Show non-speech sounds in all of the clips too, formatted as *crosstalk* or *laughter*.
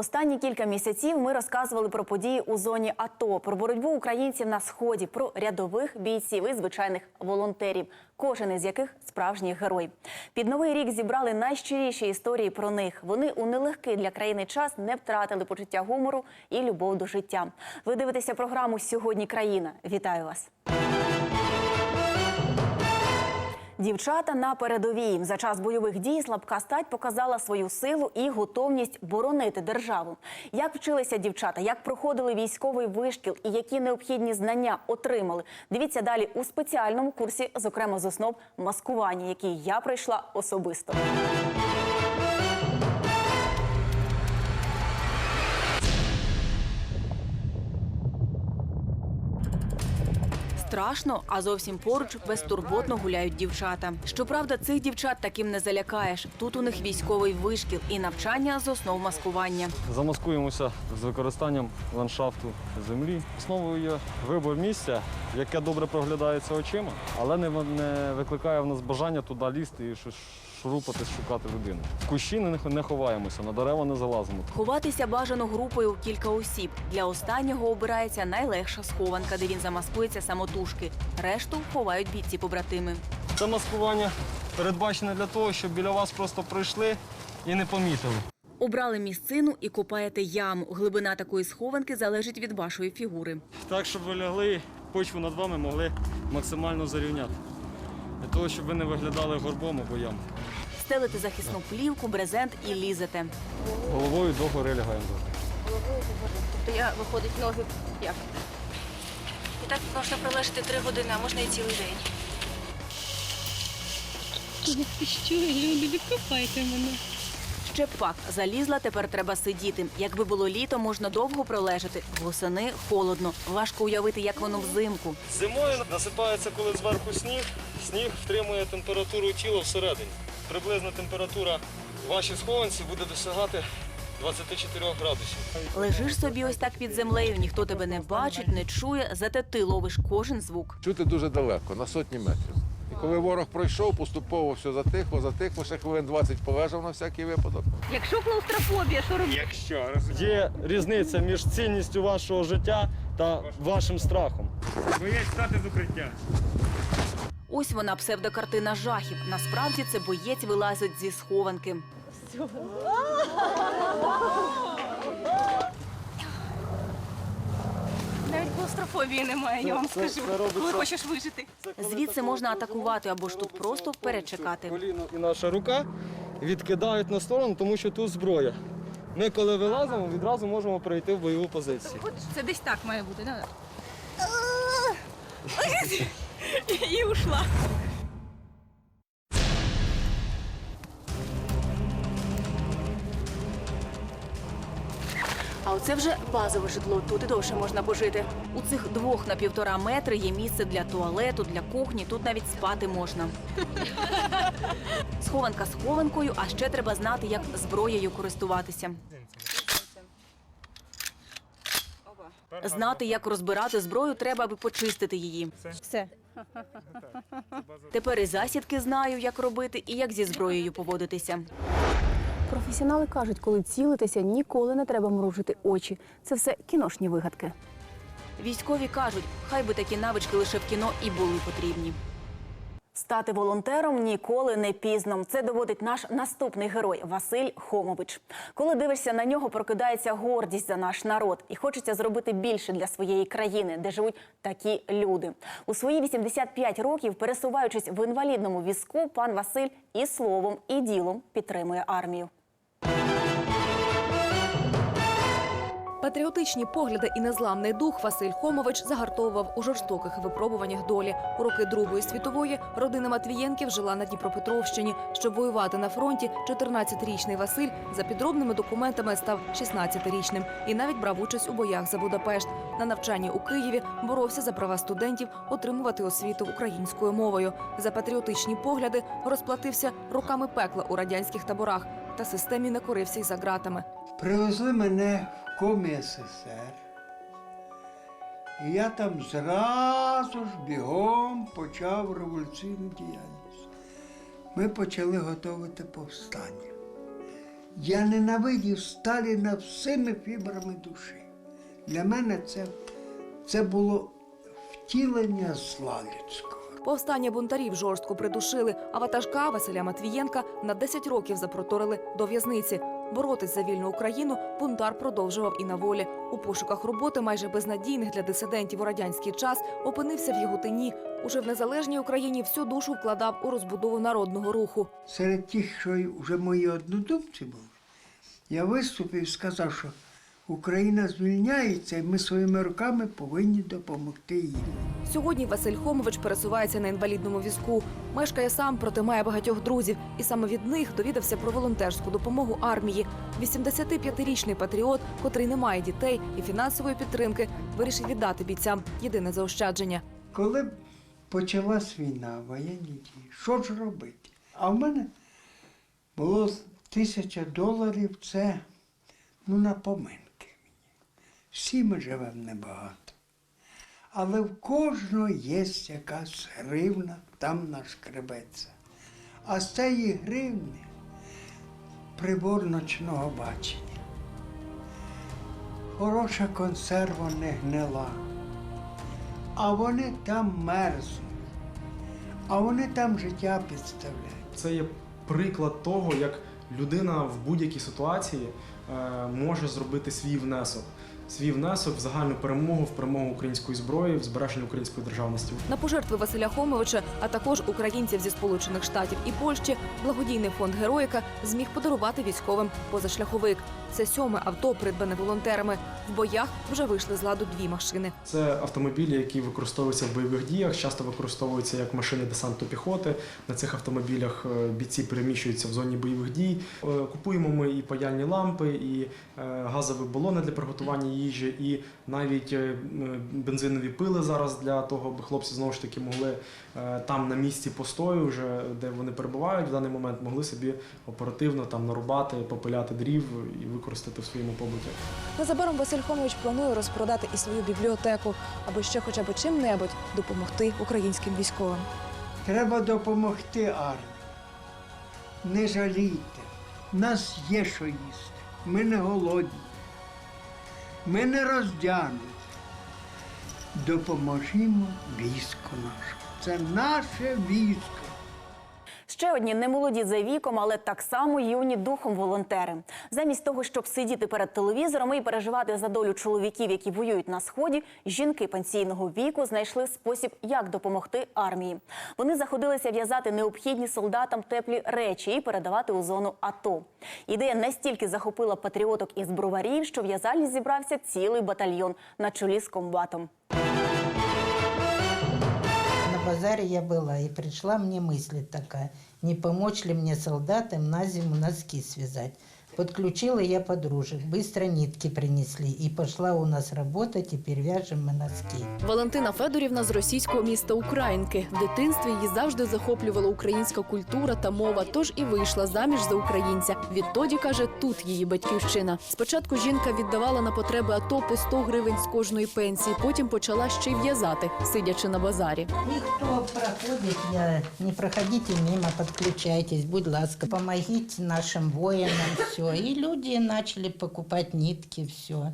Останні кілька місяців ми розказували про події у зоні АТО, про боротьбу українців на сході, про рядових бійців і звичайних волонтерів, кожен із яких справжній герой. Під новий рік зібрали найщиріші історії про них. Вони у нелегкий для країни час не втратили почуття гумору і любов до життя. Ви дивитеся програму Сьогодні країна. Вітаю вас. Дівчата на передовій за час бойових дій слабка стать показала свою силу і готовність боронити державу. Як вчилися дівчата, як проходили військовий вишкіл і які необхідні знання отримали? Дивіться далі у спеціальному курсі, зокрема з основ маскування, який я пройшла особисто. Страшно, а зовсім поруч безтурботно гуляють дівчата. Щоправда, цих дівчат таким не залякаєш. Тут у них військовий вишкіл і навчання з основ маскування. Замаскуємося з використанням ландшафту землі. Основою є вибор місця, яке добре проглядається очима, але не, викликає в нас бажання туди лізти і щось шурупатись, шукати людину. В кущі не, не ховаємося, на дерева не залазимо. Ховатися бажано групою в кілька осіб. Для останнього обирається найлегша схованка, де він замаскується самотужки. Решту ховають бійці побратими. Це маскування передбачене для того, щоб біля вас просто пройшли і не помітили. Обрали місцину і копаєте яму. Глибина такої схованки залежить від вашої фігури. Так, щоб ви лягли, почву над вами могли максимально зарівняти. Для того, щоб ви не виглядали горбом або ямом. Стелите захисну плівку, брезент і лізете. Головою догори лягаємо. Тобто я виходить ноги як? І так можна пролежати три години, а можна і цілий день. Що, люди, відкопайте мене. Ще б факт, залізла, тепер треба сидіти. Якби було літо, можна довго пролежати. Восени холодно. Важко уявити, як воно взимку. Зимою насипається, коли зверху сніг. Сніг втримує температуру тіла всередині. Приблизна температура в вашій схованці буде досягати 24 градусів. Лежиш собі ось так під землею, ніхто тебе не бачить, не чує, зате ти ловиш кожен звук. Чути дуже далеко, на сотні метрів. І коли ворог пройшов, поступово все затихло, затихло, ще хвилин 20 полежав на всякий випадок. Якщо клаустрофобія, що робити? Є різниця між цінністю вашого життя та вашим страхом. Боєць стати з укриття. Ось вона псевдокартина жахів. Насправді це боєць вилазить зі схованки. Навіть клаустрофобії немає, я вам скажу. Коли хочеш вижити. Звідси можна атакувати або ж тут просто перечекати. Коліно і наша рука відкидають на сторону, тому що тут зброя. Ми, коли вилазимо, відразу можемо перейти в бойову позицію. Це десь так має бути, да? *laughs* І ушла. А оце вже базове житло. Тут і довше можна пожити. У цих двох на півтора метри є місце для туалету, для кухні. Тут навіть спати можна. *laughs* Схованка схованкою, а ще треба знати, як зброєю користуватися. Знати, як розбирати зброю, треба, аби почистити її. Все. Тепер і засідки знаю, як робити, і як зі зброєю поводитися. Професіонали кажуть, коли цілитися, ніколи не треба мружити очі. Це все кіношні вигадки. Військові кажуть, хай би такі навички лише в кіно і були потрібні. Стати волонтером ніколи не пізно. Це доводить наш наступний герой Василь Хомович. Коли дивишся на нього, прокидається гордість за наш народ, і хочеться зробити більше для своєї країни, де живуть такі люди. У свої 85 років, пересуваючись в інвалідному візку, пан Василь і словом, і ділом підтримує армію. Патріотичні погляди і незламний дух Василь Хомович загартовував у жорстоких випробуваннях долі. У роки Другої світової родина Матвієнків жила на Дніпропетровщині. Щоб воювати на фронті, 14-річний Василь за підробними документами став 16-річним і навіть брав участь у боях за Будапешт. На навчанні у Києві боровся за права студентів отримувати освіту українською мовою. За патріотичні погляди розплатився роками пекла у радянських таборах та системі не корився й за ґратами. Привезли мене СССР. І я там зразу ж бігом почав революційну діяльність. Ми почали готувати повстання. Я ненавидів Сталіна всіми фібрами душі. Для мене це, це було втілення зла людського. Повстання бунтарів жорстко придушили, а ватажка Василя Матвієнка на 10 років запроторили до в'язниці. Боротись за вільну Україну бунтар продовжував і на волі. У пошуках роботи майже безнадійних для дисидентів у радянський час опинився в Яготині. Уже в незалежній Україні всю душу вкладав у розбудову народного руху. Серед тих, що вже мої однодумці були, я виступив і сказав, що Україна звільняється, і ми своїми руками повинні допомогти їй. Сьогодні Василь Хомович пересувається на інвалідному візку. Мешкає сам, проте має багатьох друзів. І саме від них довідався про волонтерську допомогу армії. 85-річний патріот, котрий не має дітей і фінансової підтримки, вирішив віддати бійцям єдине заощадження. Коли почалась війна, воєнні дії, що ж робити? А в мене було тисяча доларів, це ну, на мені. Всі ми живемо небагато. Але в кожного є якась гривна, там нашкребеться. А з цієї гривни прибор ночного бачення. Хороша консерва не гнила а вони там мерзнуть, а вони там життя підставляють. Це є приклад того, як людина в будь-якій ситуації може зробити свій внесок. Свій внесок в загальну перемогу, в перемогу української зброї, в збереження української державності. На пожертви Василя Хомовича, а також українців зі Сполучених Штатів і Польщі, благодійний фонд Героїка зміг подарувати військовим позашляховик. Це сьоме авто, придбане волонтерами. В боях вже вийшли з ладу дві машини. Це автомобілі, які використовуються в бойових діях, часто використовуються як машини десанту піхоти. На цих автомобілях е, бійці переміщуються в зоні бойових дій. Е, Купуємо ми і паяльні лампи, і е, газові балони для приготування їжі, і навіть е, бензинові пили зараз для того, аби хлопці знову ж таки могли е, там на місці постою, вже де вони перебувають в даний момент, могли собі оперативно там нарубати, попиляти дрів і використати в своєму побуті. Незабаром Василь Хомович планує розпродати і свою бібліотеку, аби ще хоча б чим-небудь допомогти українським військовим. Треба допомогти армії. Не жалійте. У нас є що їсти. Ми не голодні. Ми не роздягнуті. Допоможімо війську нашому. Це наше військо. Ще одні немолоді за віком, але так само юні духом волонтери. Замість того, щоб сидіти перед телевізором і переживати за долю чоловіків, які воюють на сході, жінки пенсійного віку знайшли спосіб, як допомогти армії. Вони заходилися в'язати необхідні солдатам теплі речі і передавати у зону АТО. Ідея настільки захопила патріоток із броварів, що в'язальні зібрався цілий батальйон на чолі з комбатом. Базаре я была, и пришла мне мысль такая, не помочь ли мне солдатам на зиму носки связать. Подключила я подружек, быстро нитки принесли, и пошла у нас работа, теперь вяжем мы носки. Валентина Федорівна з російського міста Українки. В дитинстві її завжди захоплювала українська культура та мова, тож і вийшла заміж за українця. Відтоді каже, тут її батьківщина. Спочатку жінка віддавала на потреби АТО по 100 гривень з кожної пенсії. Потім почала ще й в'язати, сидячи на базарі. И кто проходит, я, не проходите мимо, подключайтесь, будь ласка, помогите нашим воинам, все. И люди начали покупать нитки, все.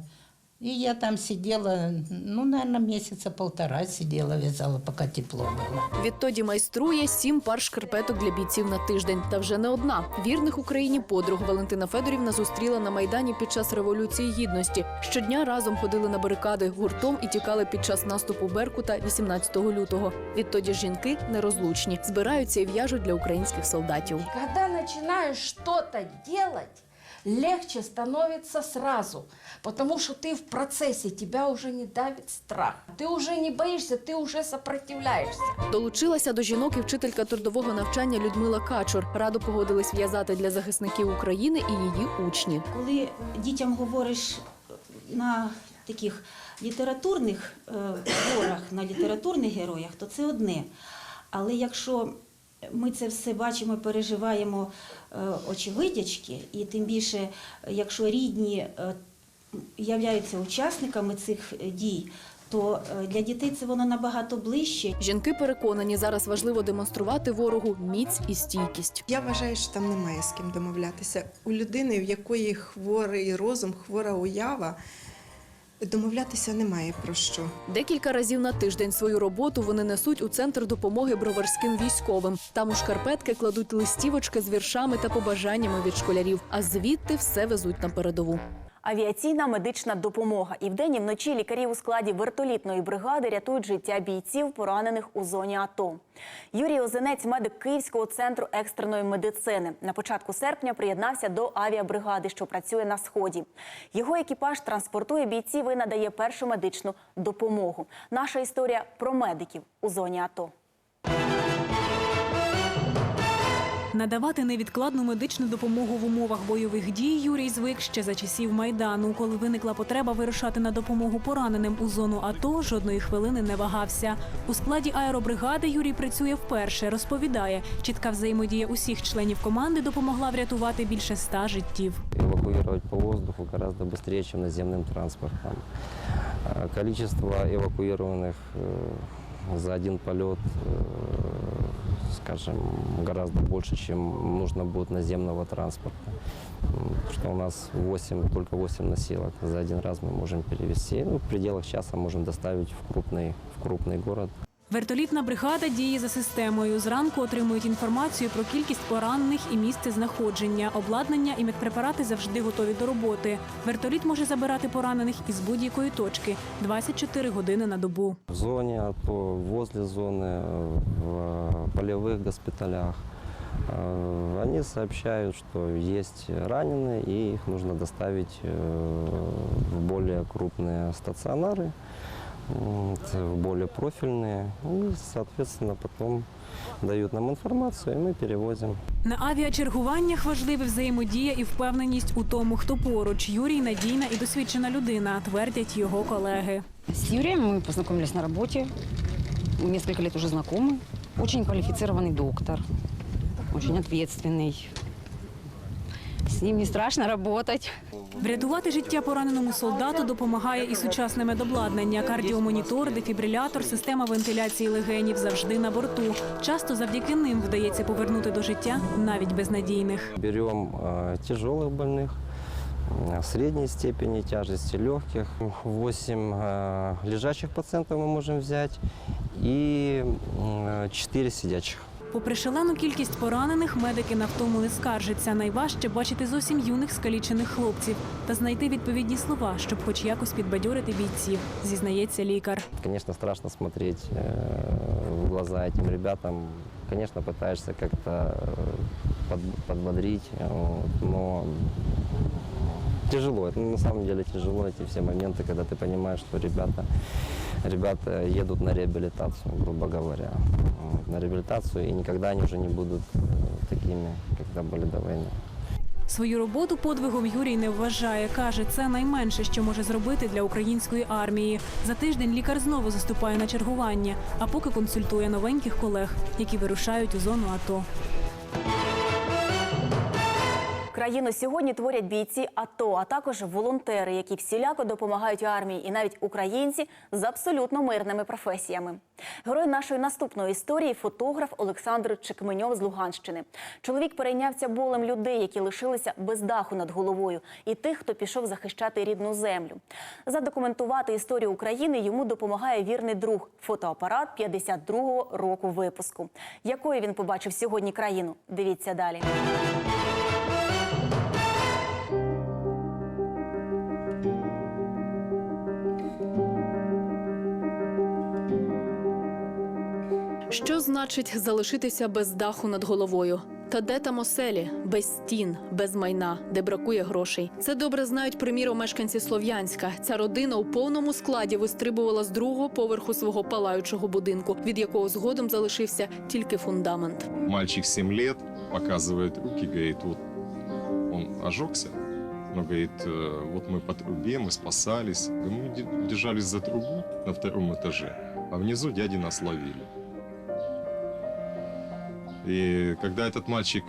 И я там сидела, ну, наверное, месяца полтора сидела, вязала, пока тепло было. Відтоді майструє сім пар шкарпеток для бійців на тиждень. Та вже не одна. Вірних Україні подруг Валентина Федорівна зустріла на майдані під час революції гідності. Щодня разом ходили на барикади гуртом і тікали під час наступу Беркута 18 лютого. Відтоді жінки нерозлучні, збираються і в'яжуть для українських солдатів. Когда начинаешь что-то делать, легче становится сразу, потому что ты в процессе, тебя уже не давит страх. Ты уже не боишься, ты уже сопротивляешься. Долучилася до жінок і вчителька трудового навчання Людмила Качур. Радо погодились в'язати для захисників України і її учні. Коли дітям говориш на таких літературних е, творах, на літературних героях, то це одне. Але якщо ми це все бачимо, переживаємо е, очевидячки, і тим більше, якщо рідні е, являються учасниками цих дій, то е, для дітей це воно набагато ближче. Жінки переконані, зараз важливо демонструвати ворогу міць і стійкість. Я вважаю, що там немає з ким домовлятися. У людини, в якої хворий розум, хвора уява, домовлятися немає про що. Декілька разів на тиждень свою роботу вони несуть у центр допомоги броварським військовим. Там у шкарпетки кладуть листівочки з віршами та побажаннями від школярів, а звідти все везуть на передову. Авіаційна медична допомога. І вдень, і вночі лікарі у складі вертолітної бригади рятують життя бійців, поранених у зоні АТО. Юрій Озенець, медик Київського центру екстреної медицини. На початку серпня приєднався до авіабригади, що працює на сході. Його екіпаж транспортує бійців і надає першу медичну допомогу. Наша історія про медиків у зоні АТО. Надавати невідкладну медичну допомогу в умовах бойових дій Юрій звик ще за часів майдану. Коли виникла потреба вирушати на допомогу пораненим у зону АТО, жодної хвилини не вагався. У складі аеробригади Юрій працює вперше. Розповідає, чітка взаємодія усіх членів команди допомогла врятувати більше ста життів. Эвакуировать по воздуху гораздо быстрее, чем наземным транспортом. А Количество эвакуированных э, за один полет, э, скажем, гораздо больше, чем нужно будет наземного транспорта. Потому что у нас 8, только 8 носилок. За один раз мы можем перевести. Ну, в пределах часа можем доставить в крупный, в крупный город. Вертолітна бригада діє за системою. Зранку отримують інформацію про кількість поранених і місце знаходження. Обладнання і медпрепарати завжди готові до роботи. Вертоліт може забирати поранених із будь-якої точки 24 години на добу. В зоне, а то возле зоны, в полевых госпиталях. Э, Они сообщают, что есть раненые, и их нужно доставить э, в более крупные стационары, м, т- в более профильные. И, соответственно, потом дают нам информацию, и мы перевозим. На авіачергуваннях важлива взаємодія і впевненість у тому, хто поруч. Юрій надійна і досвідчена людина, твердять його колеги. С Юрием мы познакомились на работе. Мы несколько лет уже знакомы. Очень квалифицированный доктор, очень ответственный. С ним не страшно работать. Врятувати життя пораненому солдату допомагає і сучасне медобладнання, кардіомонітор, дефібрилятор, система вентиляції легенів завжди на борту. Часто завдяки ним вдається повернути до життя навіть безнадійних. Берем э, тяжелых больных, э, средней степени тяжести, легких. 8 э, лежачих пациентов мы можем взять и 4 сидячих. Попри шалену кількість поранених, медики на втому не скаржаться. Найважче бачити зовсім юних скалічених хлопців та знайти відповідні слова, щоб хоч якось підбадьорити бійців, зізнається лікар. Конечно, страшно смотреть э, в глаза этим ребятам. Конечно, пытаешься как-то э, под- подбодрить, э, вот, но тяжело. Это на самом деле тяжело, эти все моменты, когда ты понимаешь, что ребята, ребята едут на реабилитацию, грубо говоря. Вот, на реабилитацию, и никогда они уже не будут э, такими, когда были до войны. Свою роботу подвигом Юрій не вважає. Каже, це найменше, що може зробити для української армії. За тиждень лікар знову заступає на чергування, а поки консультує новеньких колег, які вирушають у зону АТО. Країну сьогодні творять бійці АТО, а також волонтери, які всіляко допомагають армії, і навіть українці з абсолютно мирними професіями. Герой нашої наступної історії фотограф Олександр Чекменьов з Луганщини. Чоловік перейнявся болем людей, які лишилися без даху над головою, і тих, хто пішов захищати рідну землю. Задокументувати історію України йому допомагає вірний друг фотоапарат 52-го року випуску. Якою він побачив сьогодні країну? Дивіться далі. Що значить залишитися без даху над головою? Та де там оселі, без стін, без майна, де бракує грошей? Це добре знають приміром мешканці Слов'янська. Ця родина у повному складі вистрибувала з другого поверху свого палаючого будинку, від якого згодом залишився тільки фундамент. Мальчик 7 лет, показывает руки, говорит, вот он ожегся, но говорит, «э, вот мы по трубе, мы спасались. И Мы де- держались за трубу на втором этаже, а внизу дяди нас ловили. И когда этот мальчик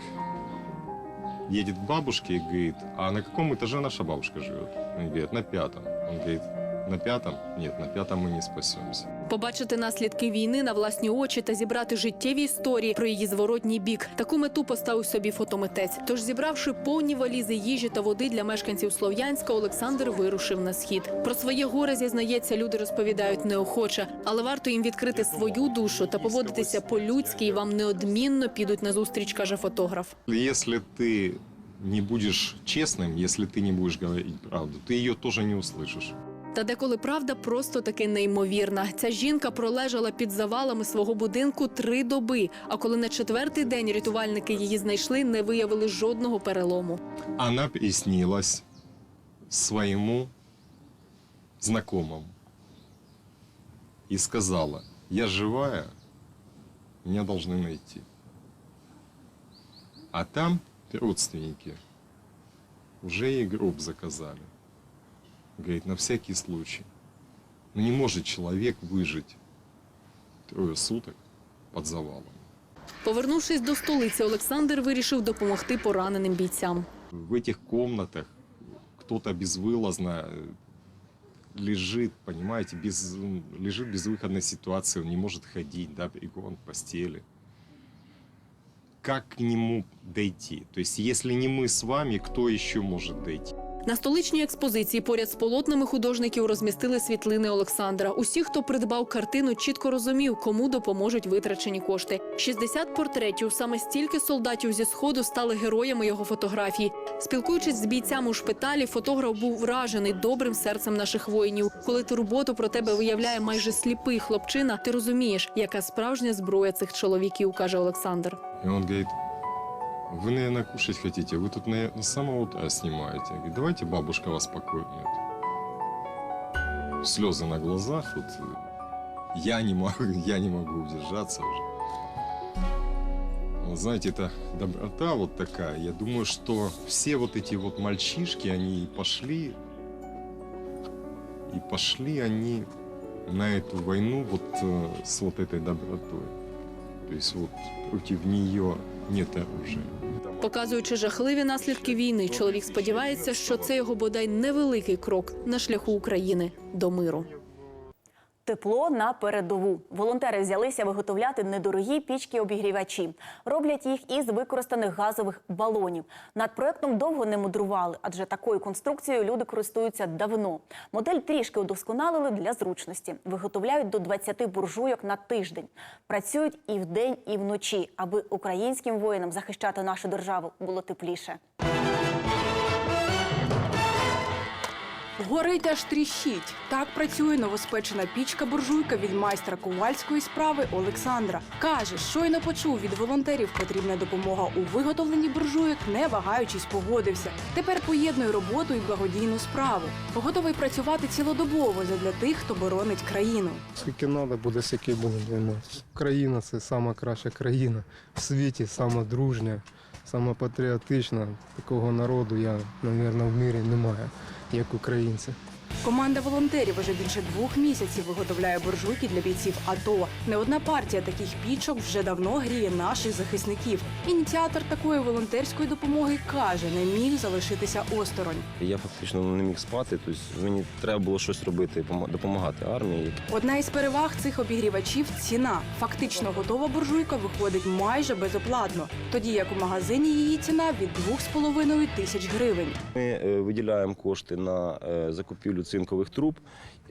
едет к бабушке и говорит, а на каком этаже наша бабушка живет? Он говорит, на пятом. Он говорит, На пятом? Нет, на пятом мы не спасемся. Побачити наслідки війни на власні очі та зібрати життєві історії про її зворотній бік. Таку мету поставив собі фотометець. Тож, зібравши повні валізи їжі та води для мешканців Слов'янська, Олександр вирушив на схід. Про своє горе зізнається, люди розповідають неохоче, але варто їм відкрити свою душу та поводитися по-людськи, і вам неодмінно підуть на зустріч, каже фотограф. Если ты не будешь честным, если ты не будешь говорить правду, ты ее тоже не услышишь. Та деколи правда просто таки неймовірна. Ця жінка пролежала під завалами свого будинку три доби. А коли на четвертий день рятувальники її знайшли, не виявили жодного перелому. Она приснилась своему знакомому и сказала, я живая, меня должны найти. А там родственники уже ей гроб заказали. Говорит, на всякий случай. Ну не может человек выжить трое суток под завалом. Повернувшись до столиці, Олександр вирішив допомогти пораненим бійцям. в этих комнатах кто-то безвылазно э, лежит, понимаете, без, м, лежит в безвыходной ситуации, он не может ходить, да, прикованный к постели. Как к нему дойти? То есть, если не мы с вами, кто еще может дойти? На столичній експозиції поряд з полотнами художників розмістили світлини Олександра. Усі, хто придбав картину, чітко розумів, кому допоможуть витрачені кошти. 60 портретів. Саме стільки солдатів зі сходу стали героями його фотографій. Спілкуючись з бійцями у шпиталі, фотограф був вражений добрим серцем наших воїнів. Коли турботу про тебе виявляє майже сліпий хлопчина, ти розумієш, яка справжня зброя цих чоловіків, каже Олександр. Он говорит, вы, наверное, кушать хотите, вы тут, наверное, с самого утра снимаете. Я говорю, давайте бабушка вас покормит. Слезы на глазах, вот э, я не могу, *laughs* я не могу удержаться уже. Вот знаете, это доброта вот такая. Я думаю, что все вот эти вот мальчишки, они пошли, и пошли они на эту войну вот э, с вот этой добротой. То есть вот против нее нет оружия. Показуючи жахливі наслідки війни, чоловік сподівається, що це його бодай невеликий крок на шляху України до миру. Тепло на передову. Волонтери взялися виготовляти недорогі пічки-обігрівачі. Роблять їх із використаних газових балонів. Над проектом довго не мудрували, адже такою конструкцією люди користуються давно. Модель трішки удосконалили для зручності. Виготовляють до 20 буржуйок на тиждень. Працюють і вдень, і вночі, аби українським воїнам захищати нашу державу було тепліше. Горить аж тріщить. Так працює новоспечена пічка-буржуйка від майстра ковальської справи Олександра. Каже, щойно почув від волонтерів потрібна допомога у виготовленні буржуйок, не вагаючись, погодився. Тепер поєднує роботу і благодійну справу. Готовий працювати цілодобово задля тих, хто боронить країну. Скільки треба, буде скільки будемо займатися. Україна це найкраща країна в світі, сама сама патріотична. Такого народу я, мабуть, в мірі немає, як українці. Команда волонтерів уже більше двох місяців виготовляє буржуйки для бійців АТО. Не одна партія таких пічок вже давно гріє наших захисників. Ініціатор такої волонтерської допомоги каже, не міг залишитися осторонь. Я фактично не міг спати, тобто мені треба було щось робити, допомагати армії. Одна із переваг цих обігрівачів ціна. Фактично готова буржуйка виходить майже безоплатно, тоді як у магазині її ціна від 2,5 тисяч гривень. Ми е, виділяємо кошти на е, закупівлю цинкових труб,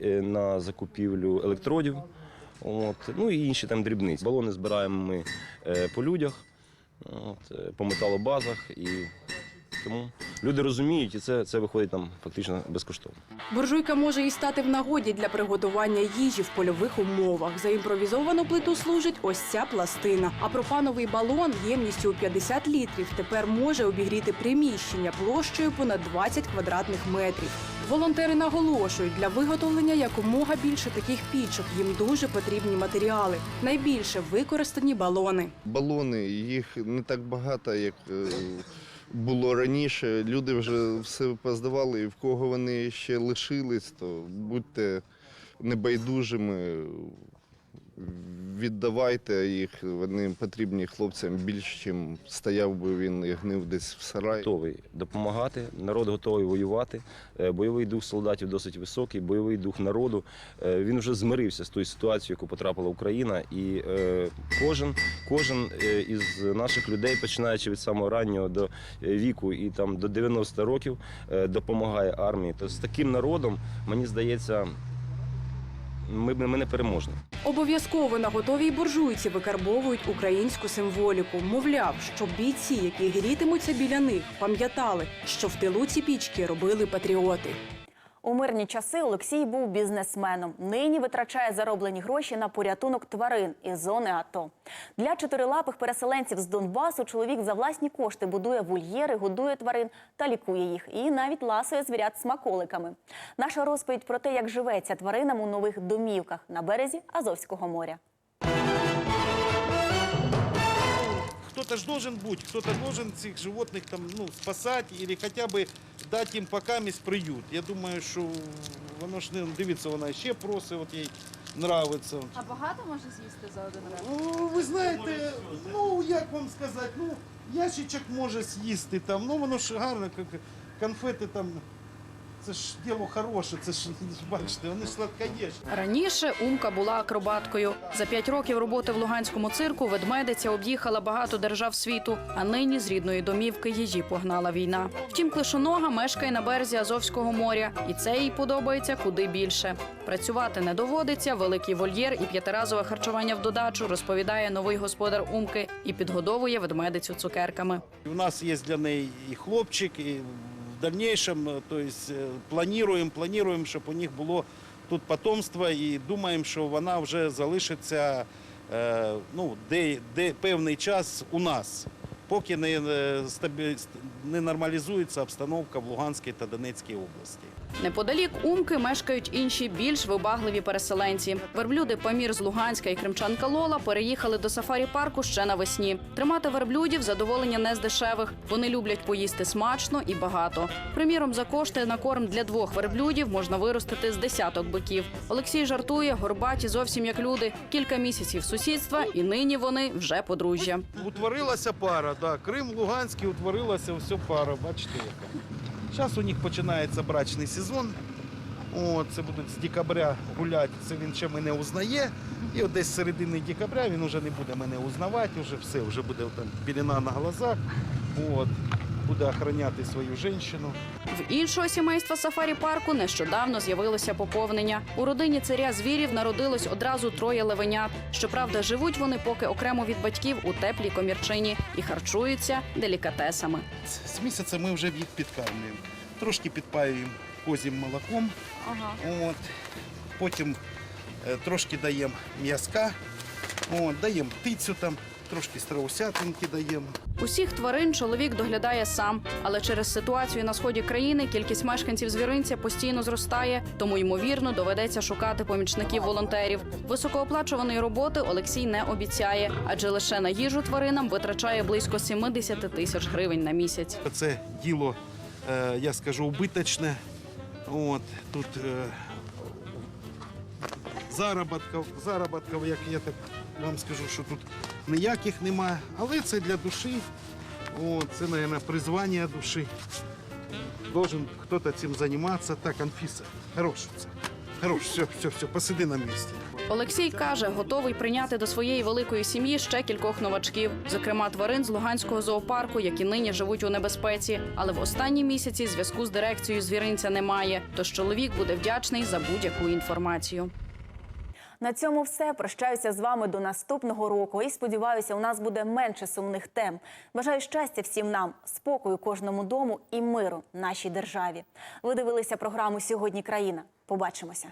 е, на закупівлю електродів, от, ну і інші там дрібниці. Балони збираємо ми е, по людях, от, е, по металобазах. І тому люди розуміють, і це, це виходить нам фактично безкоштовно. Буржуйка може і стати в нагоді для приготування їжі в польових умовах. За імпровізовану плиту служить ось ця пластина. А пропановий балон ємністю у 50 літрів тепер може обігріти приміщення площею понад 20 квадратних метрів. Волонтери наголошують, для виготовлення якомога більше таких пічок їм дуже потрібні матеріали. Найбільше використані балони. балони, їх не так багато, як е, було раніше. Люди вже все поздавали, і в кого вони ще лишились, то будьте небайдужими, віддавайте їх, вони потрібні хлопцям більш, чим стояв би він і гнив десь в сараї. Готовий допомагати, народ готовий воювати. Е, Бойовий дух солдатів досить високий, бойовий дух народу. Е, Він вже змирився з тою ситуацією, яку потрапила Україна. І е, кожен, кожен із наших людей, починаючи від самого раннього до віку і там до 90 років, допомагає армії. То з таким народом, мені здається, ми, ми не переможні. Обов'язково на готовій буржуйці викарбовують українську символіку. Мовляв, щоб бійці, які грітимуться біля них, пам'ятали, що в тилу ці пічки робили патріоти. У мирні часи Олексій був бізнесменом. Нині витрачає зароблені гроші на порятунок тварин із зони АТО. Для чотирилапих переселенців з Донбасу чоловік за власні кошти будує вольєри, годує тварин та лікує їх. І навіть ласує звірят смаколиками. Наша розповідь про те, як живеться тваринам у нових домівках на березі Азовського моря. кто-то же должен быть, кто-то должен этих животных там, ну, спасать или хотя бы дать їм покамість приют. Я думаю, що воно ж не дивиться, вона ще просить, от їй нравиться. А багато може з'їсти за один раз? Ну, ви знаєте, ну як вам сказати, ну ящичок може з'їсти там, ну воно ж гарно, як конфети там. Це ж діло хороше, це ж *laughs* бачите, вони ж сладкоєшні. Раніше Умка була акробаткою. За п'ять років роботи в Луганському цирку ведмедиця об'їхала багато держав світу, а нині з рідної домівки її погнала війна. Втім, клишонога мешкає на березі Азовського моря, і це їй подобається куди більше. Працювати не доводиться, великий вольєр і п'ятиразове харчування в додачу розповідає новий господар Умки і підгодовує ведмедицю цукерками. У нас є для неї і хлопчик, і в дальнейшем, е, то есть, планируємо, плануємо, плануємо, щоб у них було тут потомство, і думаємо, що вона вже залишиться е, ну, де, де певний час у нас, поки не, не нормалізується обстановка в Луганській та Донецькій області. Неподалік Умки мешкають інші більш вибагливі переселенці. Верблюди Памір з Луганська і кримчанка Лола переїхали до сафарі-парку ще навесні. Тримати верблюдів задоволення не з дешевих. Вони люблять поїсти смачно і багато. Приміром, за кошти на корм для двох верблюдів можна виростити з десяток биків. Олексій жартує, горбаті зовсім як люди. Кілька місяців сусідства, і нині вони вже подружжя. Утворилася пара, да. Крим, Луганський утворилася все пара, бачите яка. Зараз у них починається брачний сезон. О, це будуть з декабря гуляти, це він ще мене узнає. І от десь з середини декабря він вже не буде мене узнавати, вже все, вже буде там пілена на глазах. От, буде охороняти свою жінку. В іншого сімейства сафарі-парку нещодавно з'явилося поповнення. У родині царя звірів народилось одразу троє левенят. Щоправда, живуть вони поки окремо від батьків у теплій комірчині і харчуються делікатесами. З місяця ми вже їх підкармлюємо. Трошки підпаюємо козім молоком. От. Потім е, трошки даємо м'язка, даємо птицю там, трошки страусятинки даємо. Усіх тварин чоловік доглядає сам, але через ситуацію на сході країни кількість мешканців звіринця постійно зростає, тому ймовірно доведеться шукати помічників волонтерів. Високооплачуваної роботи Олексій не обіцяє, адже лише на їжу тваринам витрачає близько 70 тисяч гривень на місяць. Це діло, е, я скажу, убиточне. От, тут е, заробітків, заробітків, як я так вам скажу, що тут ніяких немає. Але це для душі. Це, мабуть, призвання душі. Должен хтось цим займатися. Так, Анфіса, хорош це. Хорош, все, все, все, посиди на місці. Олексій каже, готовий прийняти до своєї великої сім'ї ще кількох новачків, зокрема тварин з Луганського зоопарку, які нині живуть у небезпеці. Але в останні місяці зв'язку з дирекцією звіринця немає. Тож чоловік буде вдячний за будь-яку інформацію. На цьому все. Прощаюся з вами до наступного року. І сподіваюся, у нас буде менше сумних тем. Бажаю щастя всім нам, спокою кожному дому і миру нашій державі. Ви дивилися програму Сьогодні країна. Побачимося.